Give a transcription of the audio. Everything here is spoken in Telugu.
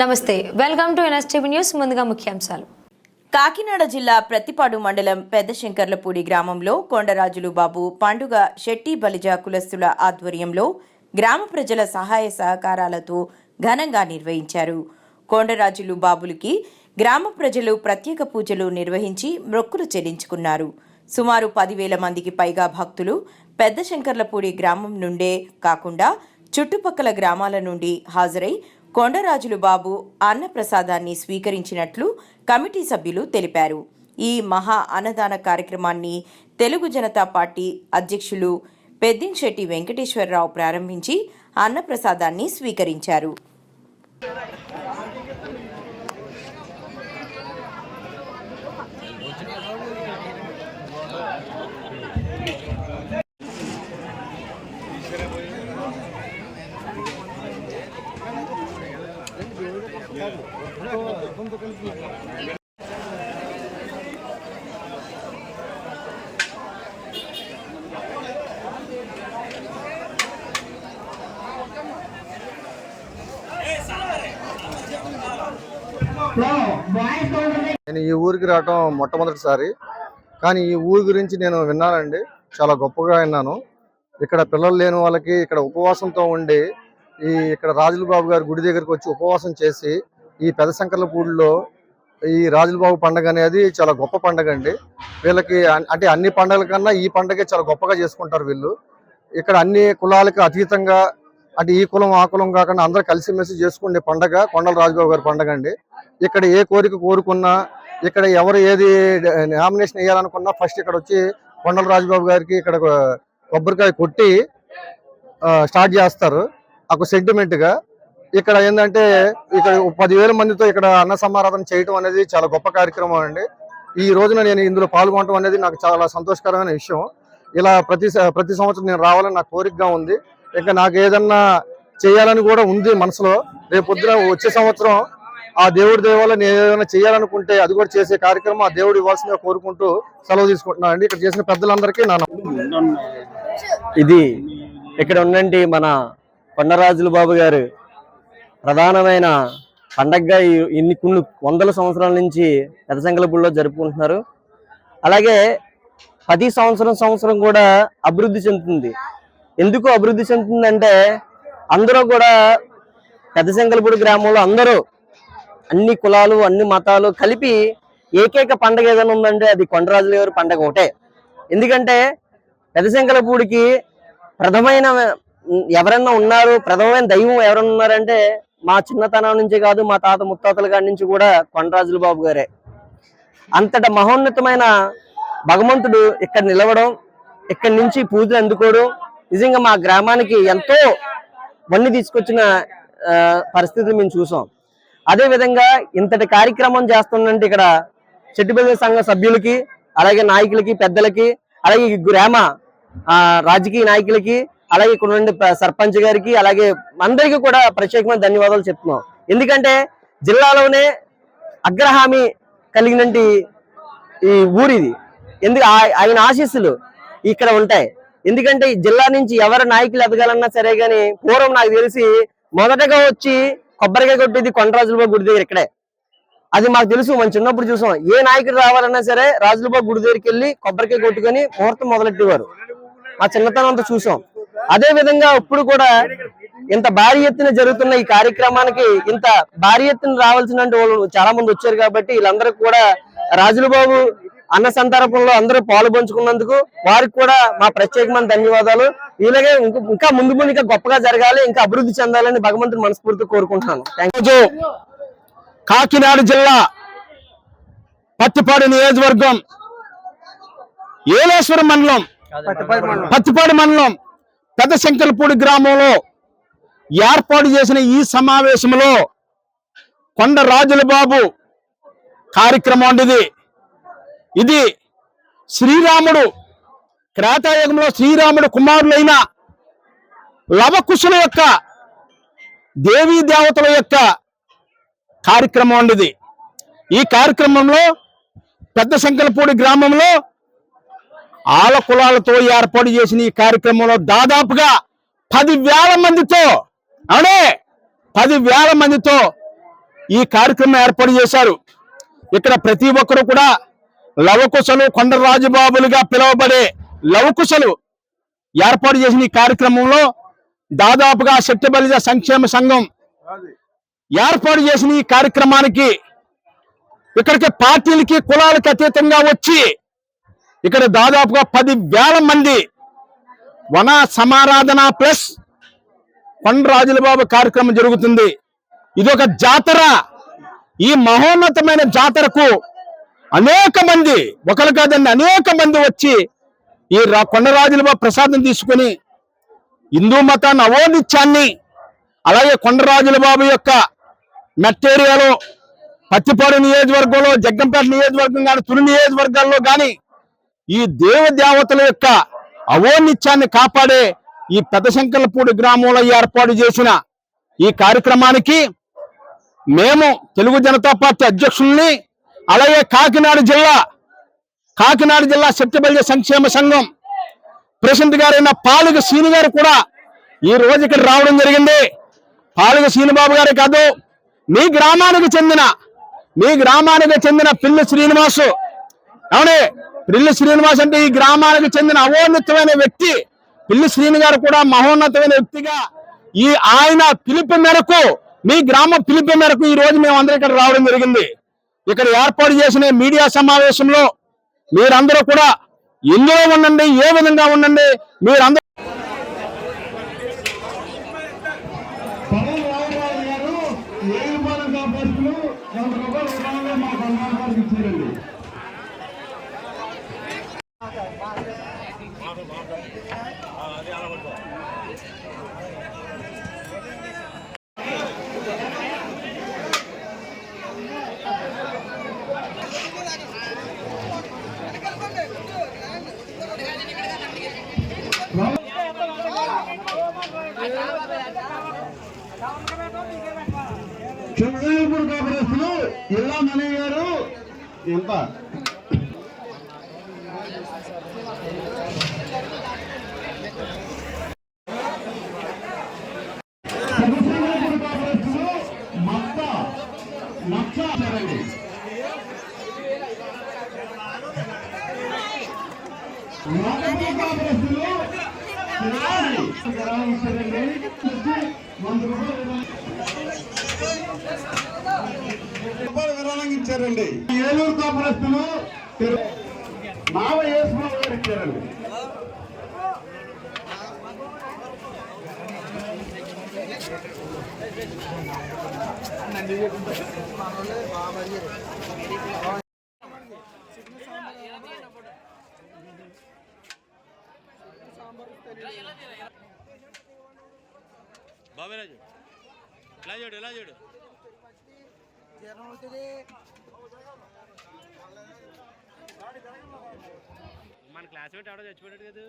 నమస్తే వెల్కమ్ టు ఎన్ఎస్టీవీ న్యూస్ ముందుగా ముఖ్యాంశాలు. కాకినాడ జిల్లా ప్రతిపాడు మండలం పెద్ద శంకర్లపూడి గ్రామంలో కొండరాజులు బాబు పండుగ శెట్టి బలిజ కులస్తుల ఆధ్వర్యంలో గ్రామ ప్రజల సహాయ సహకారాలతో ఘనంగా నిర్వహించారు. కొండరాజులు బాబులకి గ్రామ ప్రజలు ప్రత్యేక పూజలు నిర్వహించి మొక్కులు చెల్లించుకున్నారు. సుమారు పదివేల మందికి పైగా భక్తులు పెద్ద శంకర్లపూడి గ్రామం నుండే కాకుండా చుట్టుపక్కల గ్రామాల నుండి హాజరై కొండరాజులు బాబు అన్నప్రసాదాన్ని స్వీకరించినట్లు కమిటీ సభ్యులు తెలిపారు. ఈ మహా అన్నదాన కార్యక్రమాన్ని తెలుగు జనతా పార్టీ అధ్యక్షులు పెద్దింశెట్టి వెంకటేశ్వరరావు ప్రారంభించి అన్నప్రసాదాన్ని స్వీకరించారు. నేను ఈ ఊరికి రావటం మొట్టమొదటిసారి. కానీ ఈ ఊరి గురించి నేను విన్నానండి. చాలా గొప్పగా విన్నాను. ఇక్కడ పిల్లలు లేని వాళ్ళకి ఇక్కడ ఉపవాసంతో ఉండి ఈ ఇక్కడ రాజుల బాబు గారి గుడి దగ్గరికి వచ్చి ఉపవాసం చేసి ఈ పెద్ద శంకర్లపూడిలో ఈ రాజుల బాబు పండుగ అనేది చాలా గొప్ప పండుగ అండి. వీళ్ళకి అంటే అన్ని పండుగల కన్నా ఈ పండగే చాలా గొప్పగా చేసుకుంటారు వీళ్ళు. ఇక్కడ అన్ని కులాలకు అతీతంగా అంటే ఈ కులం ఆ కులం కాకుండా అందరూ కలిసిమెలిసి చేసుకునే పండగ కొండల రాజుబాబు గారి పండగ అండి. ఇక్కడ ఏ కోరిక కోరుకున్నా ఇక్కడ ఎవరు ఏది నామినేషన్ వేయాలనుకున్నా ఫస్ట్ ఇక్కడ వచ్చి కొండల రాజుబాబు గారికి ఇక్కడ కొబ్బరికాయ కొట్టి స్టార్ట్ చేస్తారు. ఒక సెంటిమెంట్గా ఇక్కడ ఏంటంటే ఇక్కడ పదివేల మందితో ఇక్కడ అన్న సమారాధన చేయటం అనేది చాలా గొప్ప కార్యక్రమం అండి. ఈ రోజున నేను ఇందులో పాల్గొనడం అనేది నాకు చాలా సంతోషకరమైన విషయం. ఇలా ప్రతి ప్రతి సంవత్సరం నేను రావాలని నాకు కోరికగా ఉంది. ఇంకా నాకు ఏదన్నా చేయాలని కూడా ఉంది మనసులో. రేపు పొద్దున వచ్చే సంవత్సరం ఆ దేవుడి దేవాలయం నేను ఏదైనా చేయాలనుకుంటే అది కూడా చేసే కార్యక్రమం ఆ దేవుడు ఇవ్వాల్సిందిగా కోరుకుంటూ సెలవు తీసుకుంటున్నాను అండి. ఇక్కడ చేసిన పెద్దలందరికీ నా ఇది ఇక్కడ ఉన్నంటి మన కొండరాజుల బాబు గారు ప్రధానమైన పండగగా ఇన్ని కొన్ని వందల సంవత్సరాల నుంచి పెదసంగలపూడిలో జరుపుకుంటున్నారు. అలాగే ప్రతి సంవత్సరం సంవత్సరం కూడా అభివృద్ధి చెందుతుంది. ఎందుకు అభివృద్ధి చెందుతుందంటే అందరూ కూడా పెద్దశంకలపూడి గ్రామంలో అందరూ అన్ని కులాలు అన్ని మతాలు కలిపి ఏకైక పండగ ఏదైనా ఉందంటే అది కొండరాజుల గారి పండగ ఒకటే. ఎందుకంటే పెదశంకలపూడికి ప్రథమైన ఎవరన్నా ఉన్నారు ప్రథమమైన దైవం ఎవరన్నా ఉన్నారంటే మా చిన్నతనం నుంచి కాదు మా తాత ముత్తాతల కాడి నుంచి కూడా కొండరాజుల బాబు గారే. అంతట మహోన్నతమైన భగవంతుడు ఇక్కడ నిలవడం ఇక్కడి నుంచి పూజలు అందుకోవడం నిజంగా మా గ్రామానికి ఎంతో వన్ని తీసుకొచ్చిన పరిస్థితులు మేము చూసాం. అదే విధంగా ఇంతటి కార్యక్రమం చేస్తుందంటే ఇక్కడ చెట్టుబెల్లి సంఘ సభ్యులకి అలాగే నాయకులకి పెద్దలకి అలాగే గ్రామ ఆ, రాజకీయ నాయకులకి అలాగే ఇక్కడ నుండి సర్పంచ్ గారికి అలాగే అందరికీ కూడా ప్రత్యేకమైన ధన్యవాదాలు చెప్తున్నాం. ఎందుకంటే జిల్లాలోనే అగ్రహామి కలిగినటువంటి ఈ ఊరిది. ఎందుకు ఆయన ఆశీస్సులు ఇక్కడ ఉంటాయి. ఎందుకంటే ఈ జిల్లా నుంచి ఎవరు నాయకులు ఎదగాలన్నా సరే గాని పూర్వం నాకు తెలిసి మొదటగా వచ్చి కొబ్బరికాయ కొట్టేది కొండరాజులబాబు గుడి దగ్గర ఇక్కడే. అది మాకు తెలుసు మనం చిన్నప్పుడు చూసాం. ఏ నాయకుడు రావాలన్నా సరే రాజులబాబు గుడి దగ్గరికి వెళ్ళి కొబ్బరికాయ కొట్టుకొని ముహూర్తం మొదలెట్టేవారు. మా చిన్నతనం అంతా చూసాం. అదే విధంగా ఇప్పుడు కూడా ఇంత భారీ ఎత్తున జరుగుతున్న ఈ కార్యక్రమానికి ఇంత భారీ ఎత్తున రావాల్సిన వాళ్ళు చాలా మంది వచ్చారు కాబట్టి వీళ్ళందరూ కూడా రాజుల బాబు అన్న సంతర్పణలో అందరూ పాలు పంచుకున్నందుకు వారికి కూడా మా ప్రత్యేకమైన ధన్యవాదాలు. ఇలాగే ఇంక- ఇంకా ముందు ముందు ఇంకా గొప్పగా జరగాలి ఇంకా అభివృద్ధి చెందాలని భగవంతుని మనస్ఫూర్తిగా కోరుకుంటున్నాను. కాకినాడ జిల్లా పత్తిపాడు నియోజకవర్గం ఏలేశ్వరం మండలం. పత్తిపాడు మండలం పెద్ద శంకరపూడి గ్రామంలో ఏర్పాటు చేసిన ఈ సమావేశంలో కొండ రాజుల బాబు కార్యక్రమం ఇది ఇది శ్రీరాముడు క్రాతాయుగంలో శ్రీరాముడు కుమారులైన లవకుశుల యొక్క దేవీ దేవతల యొక్క కార్యక్రమం అండి ఈ కార్యక్రమంలో పెద్ద శంకరపూడి గ్రామంలో ఆల కులాలతో ఏర్పాటు చేసిన ఈ కార్యక్రమంలో దాదాపుగా పది వేల మందితో అవునే పది వేల మందితో ఈ కార్యక్రమం ఏర్పాటు చేశారు. ఇక్కడ ప్రతి ఒక్కరు కూడా లవకుశలు కొండరాజుబాబులుగా పిలువబడే లవకుశలు ఏర్పాటు చేసిన ఈ కార్యక్రమంలో దాదాపుగా శక్తిబలిజ సంక్షేమ సంఘం ఏర్పాటు చేసిన ఈ కార్యక్రమానికి ఇక్కడికి పార్టీలకి కులాలకి అతీతంగా వచ్చి ఇక్కడ దాదాపుగా పది వేల మంది వన సమారాధన ప్లస్ కొండరాజుల బాబు కార్యక్రమం జరుగుతుంది. ఇది ఒక జాతర. ఈ మహోన్నతమైన జాతరకు అనేక మంది ఒకరు కాదండి అనేక మంది వచ్చి ఈ రా- కొండరాజుల బాబు ప్రసాదం తీసుకుని హిందూ మత నవోనిత్యాన్ని అలాగే కొండరాజుల బాబు యొక్క మెట్టేరియాలో పత్తిపాడు నియోజకవర్గంలో జగ్గంపేట నియోజకవర్గం కానీ తుని నియోజకవర్గాల్లో కానీ ఈ దేవ దేవతల యొక్క అవోనిత్యాన్ని కాపాడే ఈ పెద్దశంకర్లపూడి గ్రామంలో ఏర్పాటు చేసిన ఈ కార్యక్రమానికి మేము తెలుగు జనతా పార్టీ అధ్యక్షుల్ని అలాగే కాకినాడ జిల్లా కాకినాడ జిల్లా శక్తిబల్య సంక్షేమ సంఘం ప్రెసిడెంట్ గారైన పాలుగ సీని గారు కూడా ఈ రోజు ఇక్కడ రావడం జరిగింది. పాలుగ సీనిబాబు గారే కాదు మీ గ్రామానికి చెందిన మీ గ్రామానికి చెందిన పిల్లి శ్రీనివాసు. అవునే పిల్లి శ్రీనివాస్ అంటే ఈ గ్రామానికి చెందిన అవోన్నతమైన వ్యక్తి. పిల్లి శ్రీని గారు కూడా మహోన్నతమైన వ్యక్తిగా ఈ ఆయన పిలుపు మేరకు మీ గ్రామ పిలుపు మేరకు ఈ రోజు మేము అందరం ఇక్కడ రావడం జరిగింది. ఇక్కడ ఏర్పాటు చేసిన మీడియా సమావేశంలో మీరందరూ కూడా ఎందులో ఉండండి ఏ విధంగా ఉండండి మీరందరూ పవన్ రామరాజు గారు ఏ విమానం కాపాడుతూ వంద రూపాయలు విమానంలో మా బంగారు ఇచ్చారండి చంద్రబాబు కాపరేస్తులు ఇలా మనయ్య గారు ఎంత వంద రూపాయలు విరాళంగా ఇచ్చారండి. ఏలూరు కాపురస్తులు మావ యేసుబాబు గారు ఇచ్చారండి ఎలా చూడు ఇలా చూడు ఇలా చూడు మన క్లాస్మేట్ ఎవడో చచ్చిపోయాడు కదా.